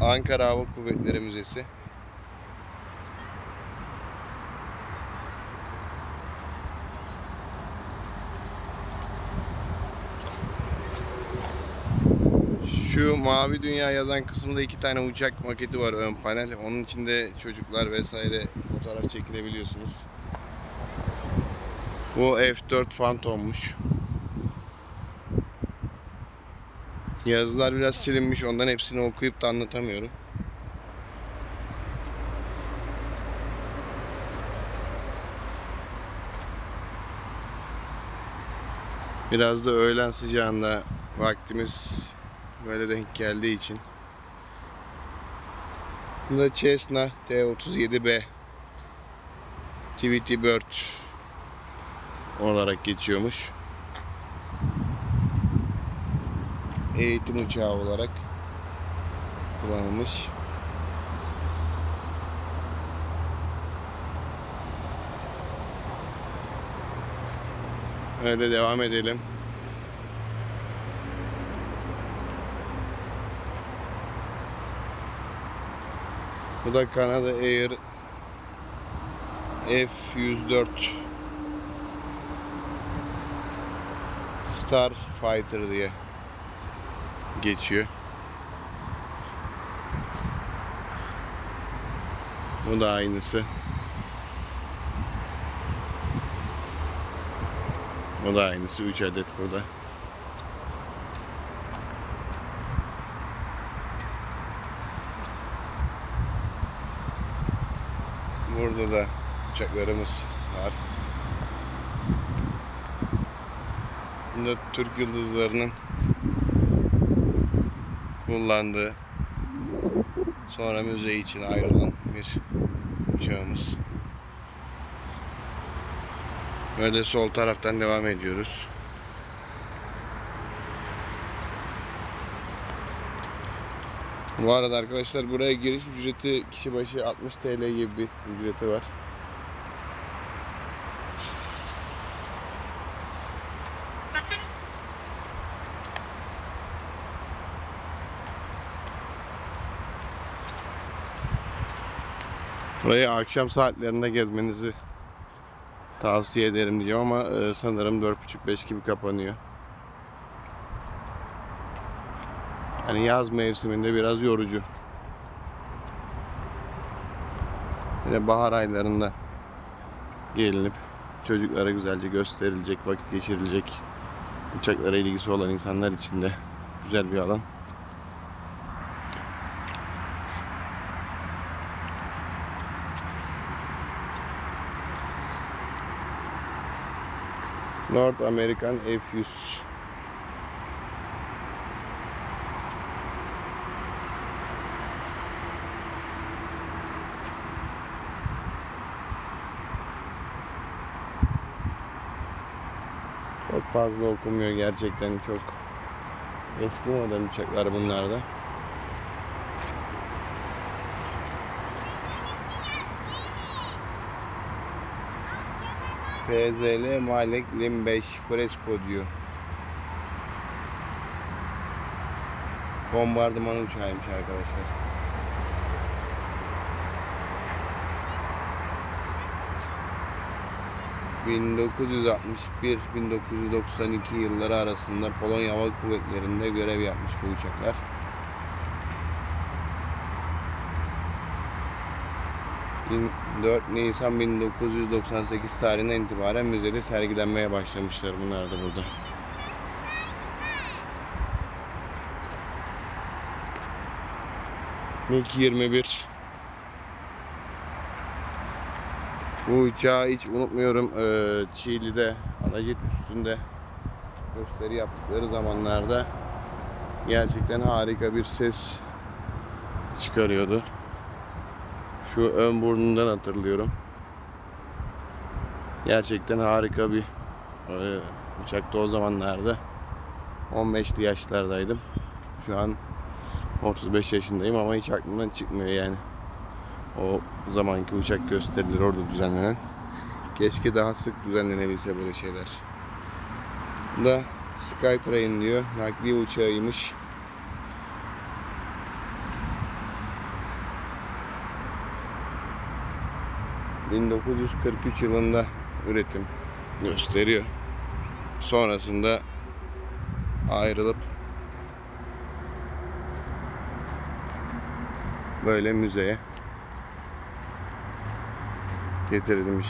Ankara Hava Kuvvetleri Müzesi. Şu mavi dünya yazan kısımda iki tane uçak maketi var ön panel. Onun içinde çocuklar vesaire fotoğraf çekilebiliyorsunuz. Bu F4 Phantom'muş. Yazılar biraz silinmiş. Ondan hepsini okuyup da anlatamıyorum. Biraz da öğlen sıcağında vaktimiz böyle denk geldiği için. Bu da Cessna T37B TVT Bird olarak geçiyormuş. Eğitim uçağı olarak kullanılmış. Öyle devam edelim. Bu da Canada Air F-104 Starfighter diye geçiyor. Bu da aynısı. Bu da aynısı. 3 adet burada. Burada da uçaklarımız var. Bunda Türk yıldızlarının kullandığı sonra müze için ayrılan bir uçağımız. Böyle sol taraftan devam ediyoruz. Bu arada arkadaşlar buraya giriş ücreti kişi başı 60 TL gibi bir ücreti var. Burayı akşam saatlerinde gezmenizi tavsiye ederim diyeceğim ama e, sanırım 4.30-5 gibi kapanıyor. Yani yaz mevsiminde biraz yorucu. Yine bahar aylarında gelinip çocuklara güzelce gösterilecek, vakit geçirilecek uçaklara ilgisi olan insanlar için de güzel bir alan. North American F-100 Çok fazla okumuyor gerçekten çok. Eski model uçaklar bunlar PZL Malek Lim 5 Fresco diyor. Bombardıman uçağıymış arkadaşlar. ...1961-1992 yılları arasında Polonya Hava Kuvvetleri'nde görev yapmış bu uçaklar. 4 Nisan 1998 tarihinden itibaren müzede sergilenmeye başlamışlar bunlar da burada. MiG-21 Bu uçağı hiç unutmuyorum. Ee, Çiğli'de Alacet üstünde gösteri yaptıkları zamanlarda gerçekten harika bir ses çıkarıyordu. Şu ön burnundan hatırlıyorum. Gerçekten harika bir e, uçakta o zamanlarda. 15'li yaşlardaydım. Şu an 35 yaşındayım ama hiç aklımdan çıkmıyor yani. O zamanki uçak gösterileri orada düzenlenen. Keşke daha sık düzenlenebilse böyle şeyler. Bu da Skytrain diyor. Nakliye uçağıymış. 1943 yılında üretim gösteriyor. Sonrasında ayrılıp böyle müzeye getirilmiş.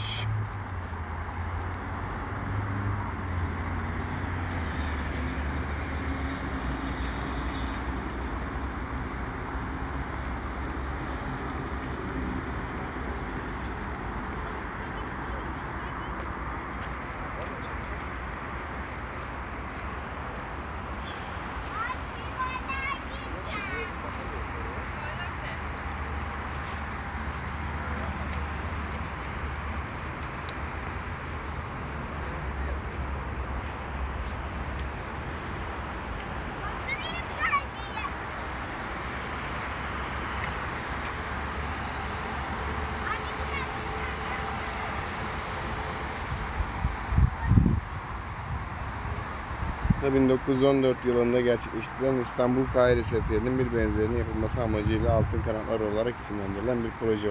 Da 1914 yılında gerçekleştirilen İstanbul Kahire Seferi'nin bir benzerinin yapılması amacıyla altın kanatlar olarak isimlendirilen bir proje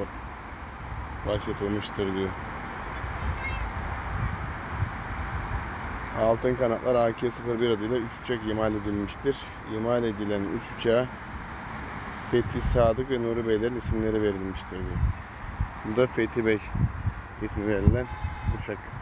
başlatılmıştır diyor. Altın kanatlar AK-01 adıyla 3 uçak imal edilmiştir. İmal edilen 3 uçağa Fethi Sadık ve Nuri Beylerin isimleri verilmiştir diyor. Bu da Fethi Bey ismi verilen uçak.